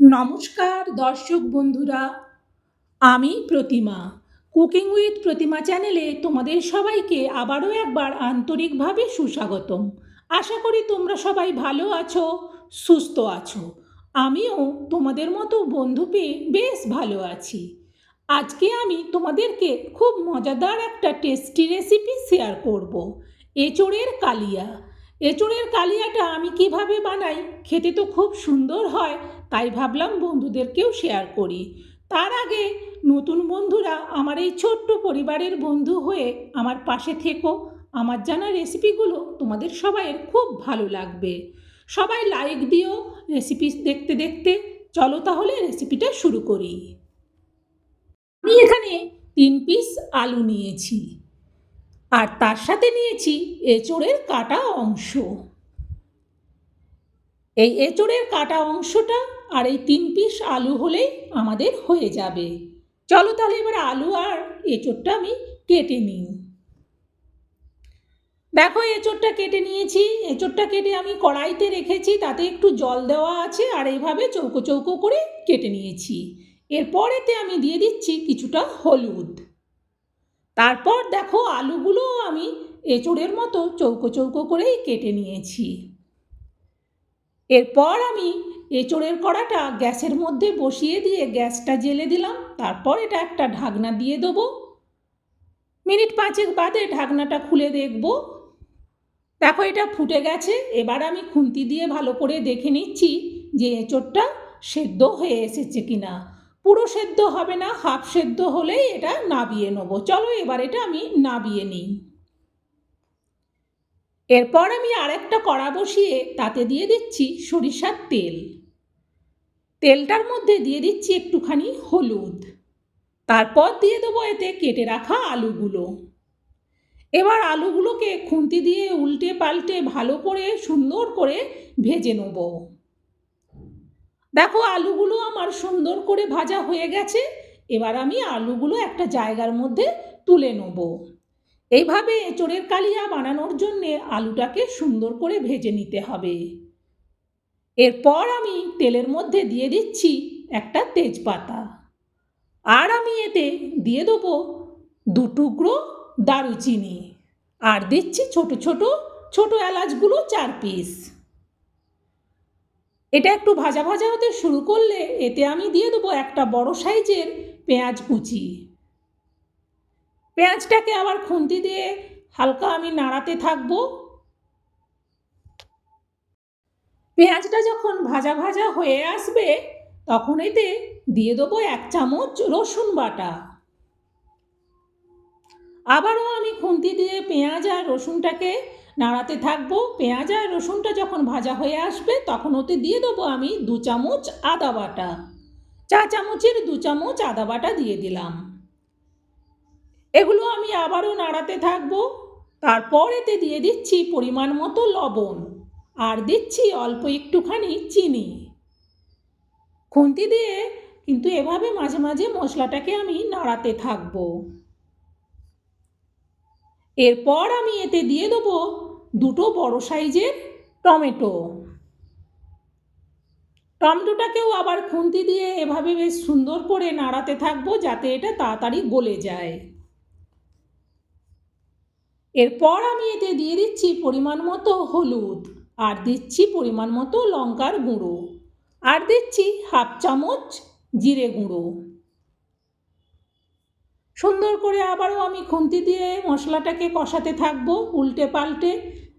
নমস্কার, দর্শক বন্ধুরা। আমি প্রতিমা। কুকিং উইথ প্রতিমা চ্যানেলে তোমাদের সবাইকে আবারও একবার আন্তরিকভাবে সুস্বাগতম। আশা করি তোমরা সবাই ভালো আছো, সুস্থ আছো। আমিও তোমাদের মতো বন্ধু পেয়ে বেশ ভালো আছি। আজকে আমি তোমাদেরকে খুব মজাদার একটা টেস্টি রেসিপি শেয়ার করব। এঁচোড়ের কালিয়া। এঁচোড়ের কালিয়াটা আমি কীভাবে বানাই খেতে তো খুব সুন্দর হয় তাই ভাবলাম বন্ধুদেরকেও শেয়ার করি। তার আগে নতুন বন্ধুরা আমার এই ছোট্ট পরিবারের বন্ধু হয়ে আমার পাশে থেকো। আমার জানা রেসিপিগুলো তোমাদের সবাইয়ের খুব ভালো লাগবে। সবাই লাইক দিও রেসিপি দেখতে দেখতে। চলো তাহলে রেসিপিটা শুরু করি। আমি এখানে তিন পিস আলু নিয়েছি। আর তার সাথে নিয়েছি এঁচোড়ের কাটা অংশ। এই এঁচোড়ের কাটা অংশটা আর এই তিন পিস আলু হলেই আমাদের হয়ে যাবে। চলো তাহলে এবার আলু আর এঁচোড়টা আমি কেটে নিই। দেখো, এঁচোড়টা কেটে নিয়েছি। এঁচোড়টা কেটে আমি কড়াইতে রেখেছি, তাতে একটু জল দেওয়া আছে আর এইভাবে চৌকো চৌকো করে কেটে নিয়েছি। এরপর এতে আমি দিয়ে দিচ্ছি কিছুটা হলুদ। তারপর দেখো, আলুগুলো আমি এঁচোড়ের মতো চৌকো চৌকো করেই কেটে নিয়েছি। এরপর আমি এঁচোড়ের কড়াটা গ্যাসের মধ্যে বসিয়ে দিয়ে গ্যাসটা জেলে দিলাম, তারপর এটা একটা ঢাকনা দিয়ে দেবো। মিনিট পাঁচেক বাদে ঢাকনাটা খুলে দেখব। দেখো এটা ফুটে গেছে, এবার আমি খুন্তি দিয়ে ভালো করে দেখে নিচ্ছি যে এঁচোড়টা সেদ্ধ হয়ে এসেছে কিনা। পুরো সেদ্ধ হবে না, হাফ সেদ্ধ হলেই এটা নাবিয়ে নেব। চলো এবার এটা আমি নাবিয়ে নিই। এরপর আমি আরেকটা কড়া বসিয়ে তাতে দিয়ে দিচ্ছি সরিষার তেল। তেলটার মধ্যে দিয়ে দিচ্ছি একটুখানি হলুদ। তারপর দিয়ে দেবো এতে কেটে রাখা আলুগুলো। এবার আলুগুলোকে খুন্তি দিয়ে উল্টে পাল্টে ভালো করে সুন্দর করে ভেজে নেব। দেখো, আলুগুলো আমার সুন্দর করে ভাজা হয়ে গেছে। এবার আমি আলুগুলো একটা জায়গার মধ্যে তুলে নেব। এইভাবে এঁচোড়ের কালিয়া বানানোর জন্যে আলুটাকে সুন্দর করে ভেজে নিতে হবে। এরপর আমি তেলের মধ্যে দিয়ে দিচ্ছি একটা তেজপাতা। আর আমি এতে দিয়ে দেবো দু টুকরো দারুচিনি। আর দিচ্ছি ছোট ছোট ছোট এলাচগুলো চার পিস। এটা একটু ভাজা ভাজা হতে শুরু করলে এতে আমি দিয়ে দেবো একটা বড় সাইজের পেঁয়াজ কুচি। পেঁয়াজটাকে আবার খুন্তি দিয়ে হালকা আমি নাড়াতে থাকব। পেঁয়াজটা যখন ভাজা ভাজা হয়ে আসবে, তখন এতে দিয়ে দেবো এক চামচ রসুন বাটা। আবারও আমি খুন্তি দিয়ে পেঁয়াজ আর রসুনটাকে নাড়াতে থাকব। পেঁয়াজ আর রসুনটা যখন ভাজা হয়ে আসবে, তখন ওতে দিয়ে দেবো আমি দু চামচ আদা বাটা। চা চামচের দু চামচ আদা বাটা দিয়ে দিলাম। এগুলো আমি আবারও নাড়াতে থাকব। তারপর এতে দিয়ে দিচ্ছি পরিমাণ মতো লবণ। আর দিচ্ছি অল্প একটুখানি চিনি। খুন্তি দিয়ে কিন্তু এভাবে মাঝে মাঝে মশলাটাকে আমি নাড়াতে থাকব। এরপর আমি এতে দিয়ে দেবো দুটো বড় সাইজের টমেটো। টমেটোটাকেও আবার খুন্তি দিয়ে এভাবে বেশ সুন্দর করে নাড়াতে থাকব যাতে এটা তাড়াতাড়ি গলে যায়। এরপর আমি এতে দিয়ে দিচ্ছি পরিমাণ মতো হলুদ, আর দিচ্ছি পরিমাণ মতো লঙ্কার গুঁড়ো, আর দিচ্ছি হাফ চামচ জিরে গুঁড়ো। সুন্দর করে আবারও আমি খুন্তি দিয়ে মশলাটাকে কষাতে থাকব উল্টে পাল্টে,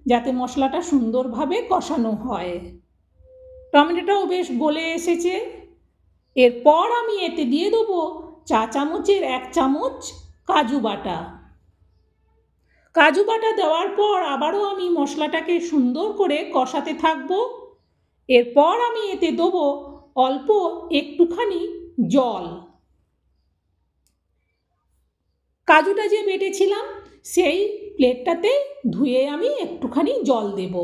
যাতে মশলাটা সুন্দরভাবে কষানো হয়। টমেটোটাও বেশ গলে এসেছে। এরপর আমি এতে দিয়ে দেবো চা চামচের এক চামচ কাজু বাটা। কাজু বাটা দেওয়ার পর আবারও আমি মশলাটাকে সুন্দর করে কষাতে থাকব। এরপর আমি এতে দেবো অল্প একটুখানি জল। কাজুটা যে বেটেছিলাম, সেই প্লেটটাতে ধুয়ে আমি একটুখানি জল দেব।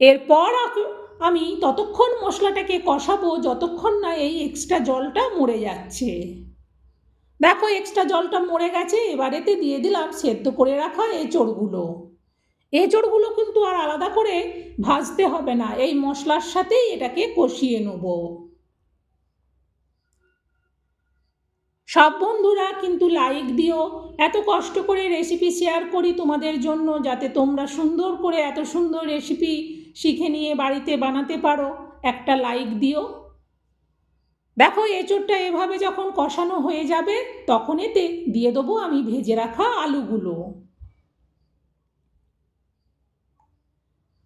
এরপর আমি ততক্ষণ মশলাটাকে কষাবো যতক্ষণ না এই এক্সট্রা জলটা মরে যাচ্ছে। দেখো এক্সট্রা জলটা মরে গেছে, এবারেতে দিয়ে দিলাম, সেদ্ধ করে রাখা এঁচড়গুলো এঁচড়গুলো কিন্তু আর আলাদা করে ভাজতে হবে না, এই মশলার সাথেই এটাকে কষিয়ে নেব। সব বন্ধুরা কিন্তু লাইক দিও, এত কষ্ট করে রেসিপি শেয়ার করি তোমাদের জন্য, যাতে তোমরা সুন্দর করে এত সুন্দর রেসিপি শিখে নিয়ে বাড়িতে বানাতে পারো। একটা লাইক দিও। দেখো, এঁচোড়টা এভাবে যখন কষানো হয়ে যাবে, তখন এতে দিয়ে দেবো আমি ভেজে রাখা আলুগুলো।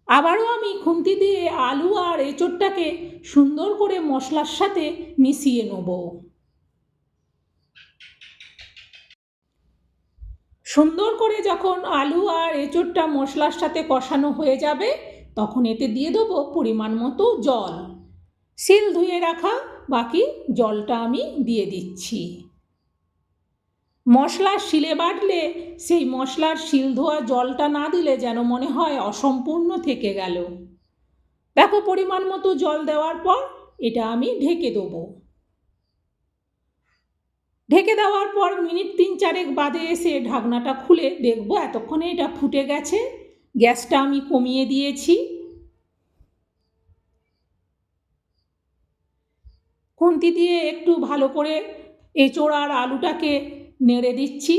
আবারও আমি খুন্তি দিয়ে আলু আর এঁচোড়টাকে সুন্দর করে মশলার সাথে মিশিয়ে নেব। সুন্দর করে যখন আলু আর এঁচোড়টা মশলার সাথে কষানো হয়ে যাবে, তখন এতে দিয়ে দেবো পরিমাণ মতো জল। শিল ধুয়ে রাখা বাকি জলটা আমি দিয়ে দিচ্ছি। মশলার শিলে বাটলে সেই মশলার শিল ধোয়া জলটা না দিলে যেন মনে হয় অসম্পূর্ণ থেকে গেল। দেখো পরিমাণ মতো জল দেওয়ার পর এটা আমি ঢেকে দেবো। ঢেকে দেওয়ার পর মিনিট তিন চারেক বাদে এসে ঢাকনাটা খুলে দেখব এতক্ষণে এটা ফুটে গেছে। গ্যাসটা আমি কমিয়ে দিয়েছি। খুন্তি দিয়ে একটু ভালো করে এঁচোড় আর আলুটাকে নেড়ে দিচ্ছি।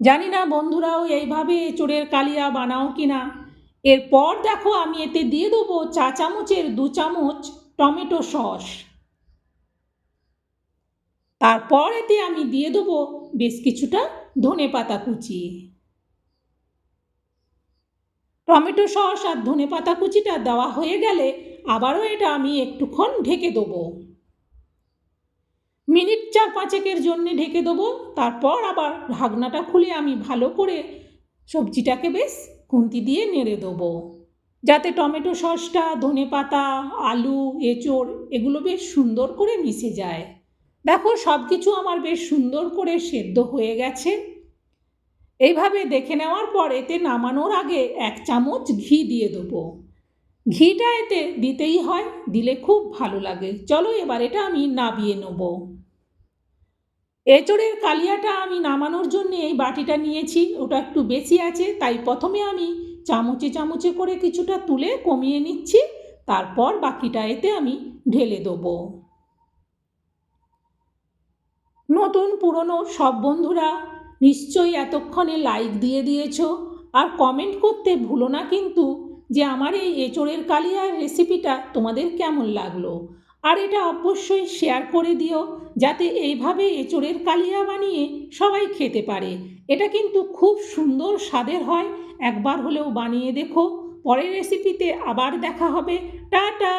জানি না বন্ধুরাও এইভাবে এঁচোড়ের কালিয়া বানাও কি না এরপর দেখো আমি এতে দিয়ে দেবো চা চামচের দু চামচ টমেটো সস। তারপর এতে আমি দিয়ে দেবো বেশ কিছুটা ধনে পাতা কুচি। টমেটো সস আর ধনে পাতা কুচিটা দেওয়া হয়ে গেলে আবারও এটা আমি একটুক্ষণ ঢেকে দেবো। মিনিট চার পাঁচেকের জন্যে ঢেকে দেবো, তারপর আবার ঢাকনাটা খুলে আমি ভালো করে সবজিটাকে বেশ খুন্তি দিয়ে নেড়ে দেবো। যাতে টমেটো সসটা, ধনে পাতা, আলু, এঁচড় এগুলো বেশ সুন্দর করে মিশে যায়। দেখো সব কিছু আমার বেশ সুন্দর করে সেদ্ধ হয়ে গেছে। এইভাবে দেখে নেওয়ার পর এতে নামানোর আগে এক চামচ ঘি দিয়ে দেবো। ঘিটা এতে দিতেই হয়, দিলে খুব ভালো লাগে। চলো এবার এটা আমি নাবিয়ে নেব। এঁচড়ের কালিয়াটা আমি নামানোর জন্য এই বাটিটা নিয়েছি, ওটা একটু বেশি আছে, তাই প্রথমে আমি চামচে চামচে করে কিছুটা তুলে কমিয়ে নিচ্ছি, তারপর বাকিটা এতে আমি ঢেলে দেবো। নতুন পুরনো সব বন্ধুরা নিশ্চয়ই এতক্ষণে লাইক দিয়ে দিয়েছ। আর কমেন্ট করতে ভুলো না কিন্তু যে আমার এই এঁচড়ের কালিয়ার রেসিপিটা তোমাদের কেমন লাগল। আর এটা অবশ্যই শেয়ার করে দিও, যাতে এইভাবে এঁচড়ের কালিয়া বানিয়ে সবাই খেতে পারে। এটা কিন্তু খুব সুন্দর স্বাদের হয়, একবার হলেও বানিয়ে দেখো। পরের রেসিপিতে আবার দেখা হবে। টাটা!